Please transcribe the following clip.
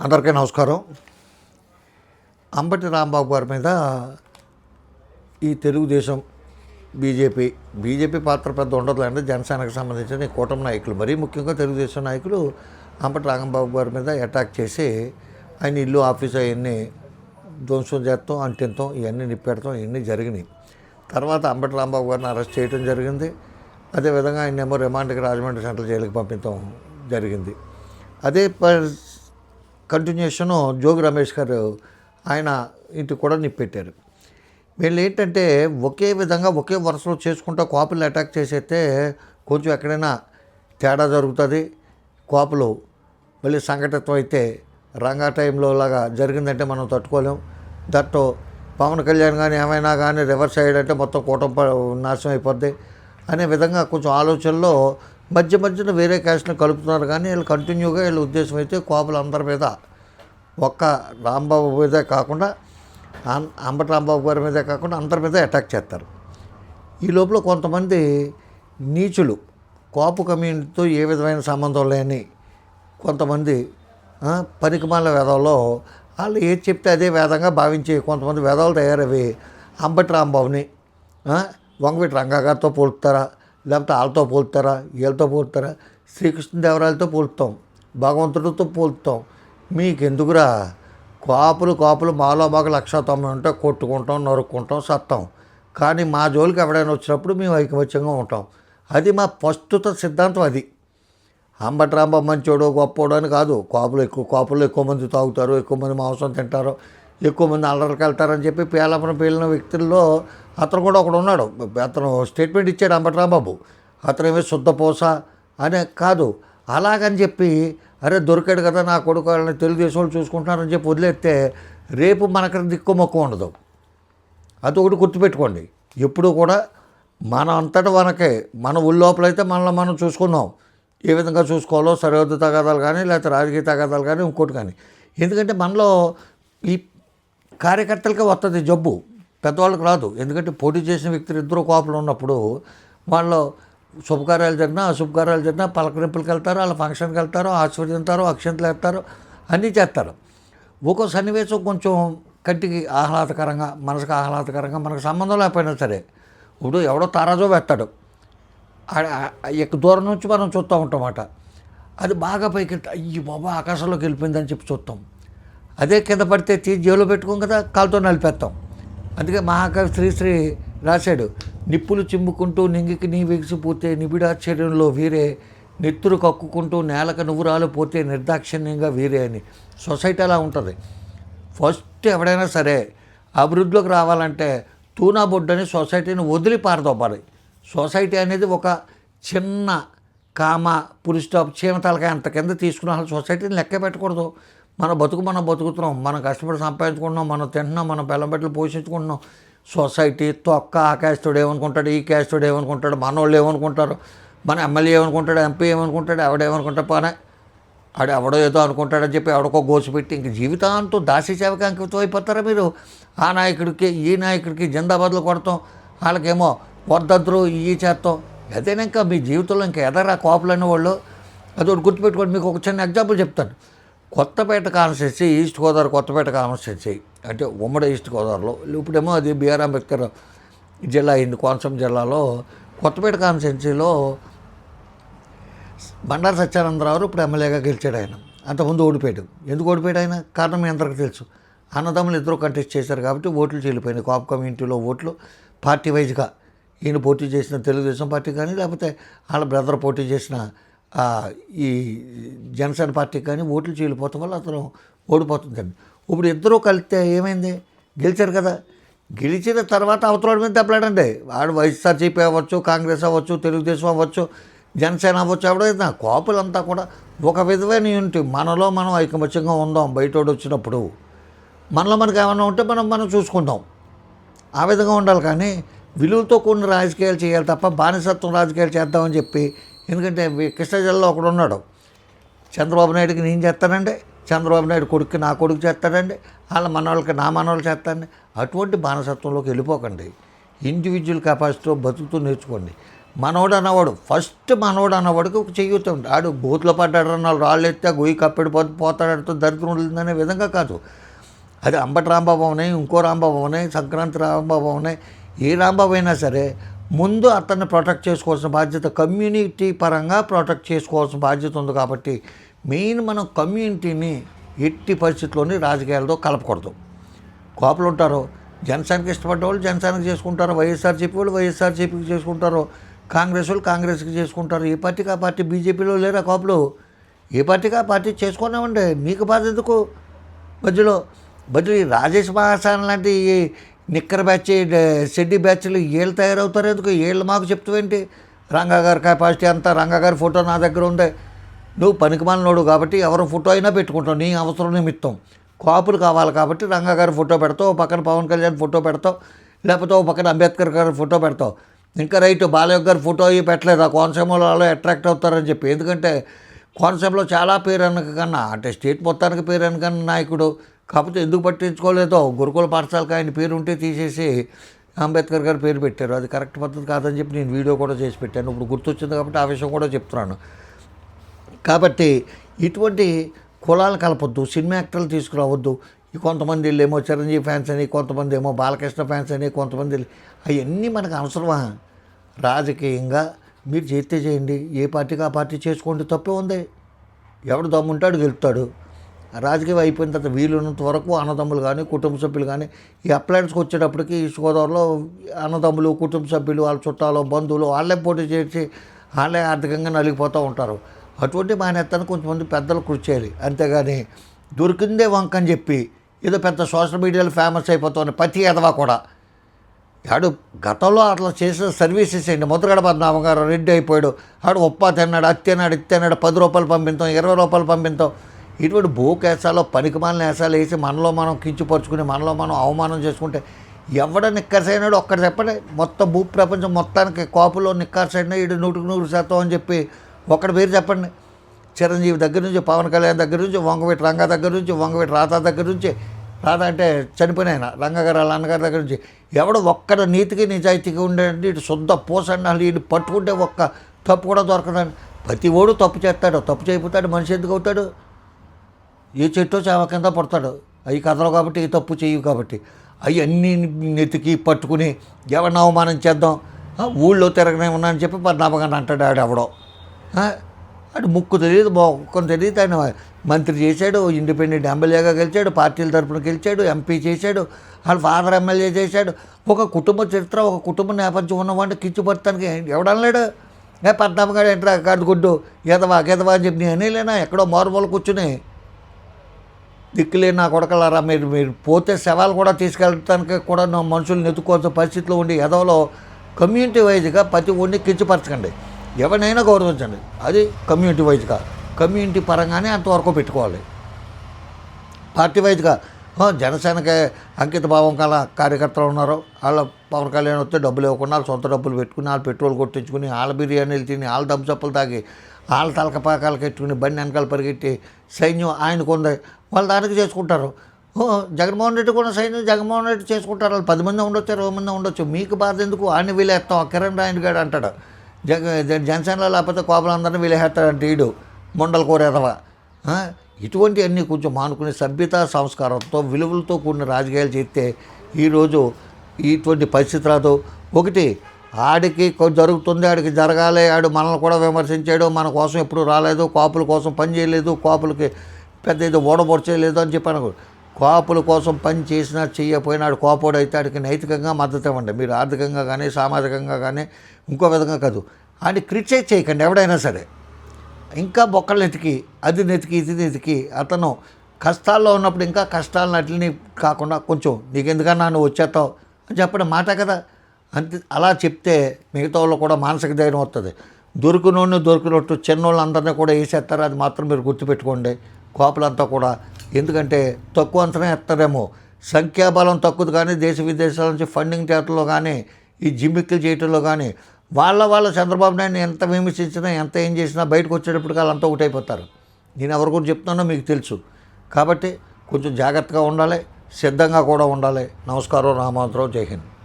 అందరికీ నమస్కారం. అంబటి రాంబాబు గారి మీద ఈ తెలుగుదేశం బీజేపీ బీజేపీ పాత్ర పెద్ద ఉండదు అంటే జనసేనకు సంబంధించిన ఈ కూటమి నాయకులు. మరీ ముఖ్యంగా తెలుగుదేశం నాయకులు అంబటి రాంబాబు గారి మీద అటాక్ చేసి ఆయన ఇల్లు ఆఫీస్ అవన్నీ ధ్వంసం చేస్తాం అంటింతాం ఇవన్నీ నిప్పెడతాం ఇవన్నీ జరిగినాయి. తర్వాత అంబటి రాంబాబు గారిని అరెస్ట్ చేయడం జరిగింది. అదేవిధంగా ఆయన ఏమో రిమాండ్కి రాజమండ్రి సెంట్రల్ జైలుకి పంపించడం జరిగింది. అదే ప- కంటిన్యూషను జోగి రమేష్ గారు ఆయన ఇంటికి కూడా నిప్పెట్టారు. వీళ్ళు ఏంటంటే ఒకే విధంగా ఒకే వరుసలో చేసుకుంటూ కోపలు అటాక్ చేసేస్తే కొంచెం ఎక్కడైనా తేడా జరుగుతుంది. కాపులు మళ్ళీ సంఘటితం అయితే రంగా టైంలో లాగా జరిగిందంటే మనం తట్టుకోలేం. దట్టు పవన్ కళ్యాణ్ కానీ ఏమైనా కానీ రివర్స్ అయ్యాడంటే మొత్తం కూటమి నాశనం అయిపోద్ది. అనే విధంగా కొంచెం ఆలోచనలో మధ్య మధ్యన వేరే క్యాస్ట్ని కలుపుతున్నారు కానీ వీళ్ళు కంటిన్యూగా వీళ్ళ ఉద్దేశం అయితే కోపలు అందరి మీద ఒక్క రాంబాబు మీదే కాకుండా అంబటి రాంబాబు గారి మీదే కాకుండా అందరి మీద అటాక్ చేస్తారు. ఈ లోపల కొంతమంది నీచులు కోపు కమ్యూనిటీతో ఏ విధమైన సంబంధం లేని కొంతమంది పనికిమాల వేదంలో వాళ్ళు ఏది చెప్తే అదే వేదంగా భావించి కొంతమంది వేదాలు తయారవి అంబటి రాంబాబుని వంగవీటి రంగా గారితో పోలుతారా లేకపోతే వాళ్ళతో పోలుతారా? వీళ్ళతో పోలుతారా? శ్రీకృష్ణదేవరాయలతో పోలుతాం. భగవంతుడితో పోలుతాం. మీకెందుకురా? కాపులు కాపులు మాలో మాకు లక్ష తొంభై ఉంటే కొట్టుకుంటాం నరుక్కుంటాం సత్తాం. కానీ మా జోలికి ఎవడైనా వచ్చినప్పుడు మేము ఐకమత్యంగా ఉంటాం. అది మా ప్రస్తుత సిద్ధాంతం అది. అంబట్రాంబ రాంబాబు మంచోడు గొప్పోడు అని కాదు. కాపులు ఎక్కువ కాపులు ఎక్కువ మంది తాగుతారు ఎక్కువ మంది మాంసం తింటారు ఎక్కువ మంది అల్లరికి వెళ్తారని చెప్పి పేలపన పేలిన వ్యక్తుల్లో అతను కూడా ఒకడు ఉన్నాడు. అతను స్టేట్మెంట్ ఇచ్చాడు అంబటరాంబాబు అతను ఏమో శుద్ధపోస అనే కాదు. అలాగని చెప్పి అరే దొరికాడు కదా నా కొడుకు వాళ్ళని తెలుగుదేశం వాళ్ళు చూసుకుంటున్నారని చెప్పి వదిలేస్తే రేపు మనకు దిక్కు మొక్క ఉండదు. అది ఒకటి గుర్తుపెట్టుకోండి. ఎప్పుడు కూడా మన అంతటా మనకే మన ఉల్లోపలైతే మనల్ని మనం చూసుకున్నాం ఏ విధంగా చూసుకోవాలో సరిహద్దు తగాదాలు కానీ లేకపోతే రాజకీయ తగాదాలు కానీ ఇంకోటి కానీ. ఎందుకంటే మనలో ఈ కార్యకర్తలకే వస్తుంది జబ్బు. పెద్దవాళ్ళకి రాదు. ఎందుకంటే పోటీ చేసిన వ్యక్తులు ఇద్దరు కోపలు ఉన్నప్పుడు వాళ్ళు శుభకార్యాలు జరిగినా అశుభకార్యాలు జరిగినా పలకరింపులకు వెళ్తారు వాళ్ళ ఫంక్షన్కి వెళ్తారు ఆశీర్వదింతారు అక్షంతలు వేస్తారు అన్నీ చేస్తారు. ఒక్కో సన్నివేశం కొంచెం కంటికి ఆహ్లాదకరంగా మనసుకు ఆహ్లాదకరంగా మనకు సంబంధం లేకపోయినా సరే ఇప్పుడు ఎవడో తారాజో వేస్తాడు. ఎక్కువ ఎక్క దూరం నుంచి మనం చూస్తూ ఉంటామట అది బాగా పైకి అయ్యి బాబా ఆకాశంలోకి వెళ్ళిపోయిందని చెప్పి చూస్తాం. అదే కింద పడితే తీసి జేబులో పెట్టుకోం కదా కాలుతో నలిపేస్తాం. అందుకే మహాకవి శ్రీశ్రీ రాశాడు నిప్పులు చిమ్ముకుంటూ నింగికి నీ విగిసిపోతే నిబిడాశ్చర్యంలో వీరే నెత్తురు కక్కుకుంటూ నేలకు నువ్వు రాలిపోతే నిర్దాక్షిణ్యంగా వీరే అని. సొసైటీ అలా ఉంటుంది. ఫస్ట్ ఎవడైనా సరే అభివృద్ధిలోకి రావాలంటే తూనా బొడ్డని సొసైటీని వదిలి పారదోపాలి సొసైటీ అనేది ఒక చిన్న కామ పులి స్టాప్ చీమతలకాయ అంత కింద తీసుకున్న సొసైటీని లెక్క పెట్టకూడదు. మన బతుకు మనం బతుకుతున్నాం మనం కష్టపడి సంపాదించుకుంటున్నాం మనం తింటున్నాం మనం బెల్లం బెట్టలు పోషించుకుంటున్నాం. సొసైటీ తొక్క ఆ క్యాస్టోడు ఏమనుకుంటాడు ఈ క్యాస్టోడు ఏమనుకుంటాడు మన వాళ్ళు ఏమనుకుంటారు మన ఎమ్మెల్యే ఏమనుకుంటాడు ఎంపీ ఏమనుకుంటాడు ఎవడేమనుకుంటాడు పోనే? ఆడు ఎవడో ఏదో అనుకుంటాడని చెప్పి ఎవడికో గోసిపెట్టి ఇంక జీవితాంతం దాసి సేవకి అంకితం అయిపోతారా మీరు? ఆ నాయకుడికి ఈ నాయకుడికి జిందాబాద్లు కొడతాం వాళ్ళకేమో వద్దరు ఈ చేస్తాం. అదేనా ఇంకా మీ జీవితంలో ఇంకా ఎదరా కోపలు అనేవాళ్ళు అది ఒకటి గుర్తుపెట్టుకోండి మీకు ఒక చిన్న ఎగ్జాంపుల్ చెప్తాను. Kothapeta constituency East Godavari Kothapeta constituency. అంటే ఉమ్మడి ఈస్ట్ గోదావరిలో. ఇప్పుడేమో అది బిఆర్ అంబేద్కర్ జిల్లా అయింది కోనసీమ జిల్లాలో. కొత్తపేట కాన్స్టిట్యూన్సీలో బండారు సత్యానందరావు ఇప్పుడు ఎమ్మెల్యేగా గెలిచాడు ఆయన. అంతకుముందు ఓడిపోయాడు. ఎందుకు ఓడిపోయాడు ఆయన? కారణం మీ అందరికీ తెలుసు. అన్నదమ్ములు ఇద్దరు కంటెస్ట్ చేశారు కాబట్టి ఓట్లు చెల్లిపోయినాయి కాపు కమ్యూనిటీలో ఓట్లు పార్టీ వైజ్గా ఈయన పోటీ చేసిన తెలుగుదేశం పార్టీ కానీ లేకపోతే వాళ్ళ బ్రదర్ పోటీ చేసిన ఈ జనసేన పార్టీకి కానీ ఓట్లు చీలిపోవటం వల్ల అతను ఓడిపోతుందండి ఇప్పుడు ఇద్దరూ కలిస్తే ఏమైంది? గెలిచారు కదా. గెలిచిన తర్వాత అవతల మీద దెబ్బలాడండి. వాడు వైఎస్ఆర్సీపీ అవ్వచ్చు కాంగ్రెస్ అవ్వచ్చు తెలుగుదేశం అవ్వచ్చు జనసేన అవ్వచ్చు ఎవడైనా కోపులంతా కూడా ఒక విధమైన యూనిటీ మనలో మనం ఐకమత్యంగా ఉందాం బయటోడు వచ్చినప్పుడు. మనలో మనకు ఏమైనా ఉంటే మనం మనం చూసుకుంటాం ఆ విధంగా ఉండాలి కానీ విలువలతో కూడిన రాజకీయాలు చేయాలి తప్ప బానిసత్వం రాజకీయాలు చేద్దామని చెప్పి ఎందుకంటే కృష్ణా జిల్లాలో ఒకడు ఉన్నాడు. చంద్రబాబు నాయుడుకి నేను చేస్తానండి. చంద్రబాబు నాయుడు కొడుక్కి నా కొడుకు చేస్తాడండి. వాళ్ళ మనవాళ్ళకి నా మనవాళ్ళు చేస్తానండి. అటువంటి బానసత్వంలోకి వెళ్ళిపోకండి. ఇండివిజువల్ కెపాసిటీతో బతుకుతూ నేర్చుకోండి. మనవడు అన్నవాడు ఫస్ట్ మనవడు అన్నవాడికి ఒక చెయ్యుతుంది ఆడు బూత్లో పడ్డాడు అన్నాడు రాళ్ళు ఎత్తే గొయ్యి కప్పెడి పోతే పోతాడంతో దరిద్రం ఉంటుందనే విధంగా కాదు. అది అంబటి రాంబాబు ఉన్నాయి ఇంకో రాంబాబు ఉన్నాయి సంక్రాంతి రాంబాబు ఉన్నాయి ఏ రాంబాబు అయినా సరే ముందు అతన్ని ప్రొటెక్ట్ చేసుకోవాల్సిన బాధ్యత కమ్యూనిటీ పరంగా ప్రొటెక్ట్ చేసుకోవాల్సిన బాధ్యత ఉంది కాబట్టి మెయిన్ మనం కమ్యూనిటీని ఎట్టి పరిస్థితుల్లోని రాజకీయాలతో కలపకూడదు. కోపలు ఉంటారు. జనసేనకి ఇష్టపడ్డ వాళ్ళు జనసేనకి చేసుకుంటారు. వైఎస్ఆర్సీపీ వాళ్ళు వైఎస్ఆర్సీపీకి చేసుకుంటారు. కాంగ్రెస్ వాళ్ళు కాంగ్రెస్కి చేసుకుంటారు. ఏ పార్టీకి ఆ పార్టీ బీజేపీలో లేరా కోపలు? ఏ పార్టీకి ఆ పార్టీ చేసుకున్నామండి? మీకు బాధ ఎందుకు మధ్యలో మధ్యలో ఈ రాజేష్ మహాసాన్ లాంటి నిక్కర బ్యాచ్ షెడ్డి బ్యాచ్లు ఏళ్ళు తయారవుతారు ఎందుకు? ఏళ్ళు మాకు చెప్తావేంటి? రంగాగారి కెపాసిటీ అంతా రంగా గారి ఫోటో నా దగ్గర ఉంది నువ్వు పనికిమాలినోడు కాబట్టి ఎవరు ఫోటో అయినా పెట్టుకుంటావు నీ అవసరం నిమిత్తం. కాపులు కావాలి కాబట్టి రంగా గారి ఫోటో పెడతావు పక్కన పవన్ కళ్యాణ్ ఫోటో పెడతావు లేకపోతే ఓ పక్కన అంబేద్కర్ గారి ఫోటో పెడతావు. ఇంకా రైట్ బాలయ్య గారి ఫోటో అవి పెట్టలేదు? ఆ కోనసీమలో వాళ్ళు అట్రాక్ట్ అవుతారని చెప్పి. ఎందుకంటే కోనసీమలో చాలా పేరు అనక కన్నా అంటే స్టేట్ మొత్తానికి పేరు అనకన్నా నాయకుడు కాకపోతే ఎందుకు పట్టించుకోలేదో గురుకుల పాఠశాలకు ఆయన పేరు ఉంటే తీసేసి అంబేద్కర్ గారు పేరు పెట్టారు. అది కరెక్ట్ పద్ధతి కాదని చెప్పి నేను వీడియో కూడా చేసి పెట్టాను. ఇప్పుడు గుర్తొచ్చింది కాబట్టి ఆ విషయం కూడా చెప్తున్నాను. కాబట్టి ఇటువంటి కులాలు కలపొద్దు సినిమా యాక్టర్లు తీసుకురావద్దు. కొంతమంది వీళ్ళు ఏమో చిరంజీవి ఫ్యాన్స్ అని కొంతమంది ఏమో బాలకృష్ణ ఫ్యాన్స్ అని కొంతమంది అవన్నీ మనకు అవసరమా? రాజకీయంగా మీరు చేస్తే చేయండి. ఏ పార్టీకి ఆ పార్టీ చేసుకోండి తప్పే ఉంది. ఎవడు దమ్ముంటాడు గెలుస్తాడు రాజకీయం అయిపోయిన తర్వాత వీలున్నంత వరకు అన్నదమ్ములు కానీ కుటుంబ సభ్యులు కానీ ఈ అప్లయన్స్కి వచ్చేటప్పటికి ఈస్ట్ గోదావరిలో అన్నదమ్ములు కుటుంబ సభ్యులు వాళ్ళ చుట్టాలు బంధువులు వాళ్ళే పోటీ చేసి వాళ్ళే ఆర్థికంగా నలిగిపోతూ ఉంటారు. అటువంటి మానేత్తాను కొంతమంది పెద్దలు కృషి చేయాలి. అంతేగాని దొరికిందే వంక అని చెప్పి ఏదో పెద్ద సోషల్ మీడియాలో ఫేమస్ అయిపోతుంది ప్రతి ఎదవా కూడా. ఆడు గతంలో అట్లా చేసిన సర్వీసెస్ అండి ముద్రగడ పద్మనాభం గారు రెడ్డి అయిపోయాడు. ఆడు ఉప్పా తిన్నాడు అత్తిన్నాడు తిన్నాడు పది రూపాయలు పంపించాం ఇరవై రూపాయలు పంపించాం. ఇటువంటి భూకేసాలో పనికిమాలిన వేసాలు వేసి మనలో మనం కించుపరుచుకుని మనలో మనం అవమానం చేసుకుంటే ఎవడ నిక్కర్సైనాడు? ఒక్కడు చెప్పండి. మొత్తం భూ ప్రపంచం మొత్తానికి కాపులో నిక్కర్సైనా ఇటు నూటికి నూరు శాతం అని చెప్పి ఒక్కడి పేరు చెప్పండి. చిరంజీవి దగ్గర నుంచి పవన్ కళ్యాణ్ దగ్గర నుంచి వంగవీటి రంగా దగ్గర నుంచి వంగవీటి రాధా దగ్గర నుంచి రాధా అంటే చనిపోయిన రంగగారు వాళ్ళ అన్నగారి దగ్గర నుంచి. ఎవడు ఒక్కడ నీతికి నిజాయితీగా ఉండేది ఇటు శుద్ధ పోసండి వాళ్ళు ఇటు పట్టుకుంటే ఒక్క తప్పు కూడా దొరకదండి. ప్రతి ఓడు తప్పు చేస్తాడు. తప్పు చేయకపోతాడు మనిషి ఎందుకు అవుతాడు? ఏ చెట్టో చేవ కింద పడతాడు. అవి కదలవు కాబట్టి ఏ తప్పు చేయవు కాబట్టి. అవి అన్నీ నెతికి పట్టుకుని ఎవరిని అవమానం చేద్దాం? ఊళ్ళో తిరగనే ఉన్నా అని చెప్పి పద్నాభగాన్ని అంటాడు ఆడు ఎవడో. అటు ఆడు ముక్కు తెలియదు మొక్కం తెలియదు. ఆయన మంత్రి చేశాడు ఇండిపెండెంట్ ఎమ్మెల్యేగా గెలిచాడు పార్టీల తరపున గెలిచాడు ఎంపీ చేశాడు వాళ్ళ ఫాదర్ ఎమ్మెల్యే చేశాడు. ఒక కుటుంబ చరిత్ర ఒక కుటుంబ నేపథ్యం ఉన్నవాడిని కిచ్చుపడతానికి ఎవడనలేడు ఏ ఎంట్రా కాదు గుడ్డు. ఎదవా గెదవా అని చెప్పి నేను అనేలేనా? ఎక్కడో మారుమూల కూర్చుని దిక్కులే నా కొడకలారా మీరు మీరు పోతే శవాలు కూడా తీసుకెళ్ళడానికి కూడా నా మనుషులు నెత్తుకోవాల్సిన పరిస్థితిలో ఉండి ఎదవలో కమ్యూనిటీ వైజ్గా ప్రతి ఒడిని కించపరచకండి. ఎవరినైనా గౌరవించండి. అది కమ్యూనిటీ వైజ్గా కమ్యూనిటీ పరంగానే అంతవరకు పెట్టుకోవాలి. పార్టీ వైజ్గా జనసేనకి అంకిత భావం కల కార్యకర్తలు ఉన్నారు. వాళ్ళ పవన్ కళ్యాణ్ వస్తే డబ్బులు ఇవ్వకుండా వాళ్ళ సొంత డబ్బులు పెట్టుకుని వాళ్ళు పెట్రోల్ కొట్టించుకుని వాళ్ళ బిర్యానీలు తిని వాళ్ళ దమ్సప్పులు తాగి వాళ్ళ తలకపాకాలు కట్టుకుని బండి వెనకాల పరిగెట్టి సైన్యం ఆయనకు ఉంది వాళ్ళు దానికి చేసుకుంటారు. జగన్మోహన్ రెడ్డి కూడా సైన్యం జగన్మోహన్ రెడ్డి చేసుకుంటారు. వాళ్ళు పది మంది ఉండొచ్చు ఇరవై మంది ఉండొచ్చు. మీకు బాధ ఎందుకు? ఆయన వీలేస్తాం. కిరణ్ రాయన్ గారు అంటాడు. జగ జనసేనలో లేకపోతే కోపలందరినీ వీలేస్తాడంటే ఈడు. ముండలు కోరేదవా. ఇటువంటివన్నీ ఇటువంటి అన్నీ కొంచెం మానుకునే సభ్యత సంస్కారంతో విలువలతో కూడిన రాజకీయాలు చేస్తే ఈరోజు ఇటువంటి పరిస్థితి రాదు. ఒకటి ఆడికి జరుగుతుంది ఆడికి జరగాలి. ఆడు మనల్ని కూడా విమర్శించాడు. మన కోసం ఎప్పుడు రాలేదు. కాపుల కోసం పని చేయలేదు. కాపులకి పెద్ద ఏదో ఓడబొడచేయలేదు అని చెప్పాను కాపుల కోసం పని చేసినా చేయకపోయినా ఆడు కోపోడు అయితే ఆడికి నైతికంగా మద్దతు ఇవ్వండి. మీరు ఆర్థికంగా కానీ సామాజికంగా కానీ ఇంకో విధంగా కాదు. ఆయన క్రిటిసైజ్ చేయకండి ఎవడైనా సరే. ఇంకా బొక్కలు నెతికి అది నెతికి ఇది నెతికి అతను కష్టాల్లో ఉన్నప్పుడు ఇంకా కష్టాలను అట్లని కాకుండా కొంచెం నీకు ఎందుకన్నా నువ్వు వచ్చేస్తావు అని చెప్పడం మాట కదా. అంతే అలా చెప్తే మిగతా వాళ్ళు కూడా మానసిక ధైర్యం వస్తుంది దొరికినోడిని దొరికినట్టు చిన్నోళ్ళందరినీ కూడా వేసేస్తారు. అది మాత్రం మీరు గుర్తుపెట్టుకోండి. కోపలంతా కూడా. ఎందుకంటే తక్కువ అంతనే ఎత్తారేమో సంఖ్యాబలం తక్కువది కానీ దేశ విదేశాల నుంచి ఫండింగ్ చేయటంలో కానీ ఈ జిమ్మిక్కులు చేయటంలో కానీ వాళ్ళ వాళ్ళ చంద్రబాబు నాయుడు ఎంత విమర్శించినా ఎంత ఏం చేసినా బయటకు వచ్చేటప్పటికి వాళ్ళంతా ఒకటైపోతారు. నేను ఎవరి గురించి చెప్తున్నానో మీకు తెలుసు. కాబట్టి కొంచెం జాగ్రత్తగా ఉండాలి సిద్ధంగా కూడా ఉండాలి. నమస్కారం రామాంతరావు జై హింద్.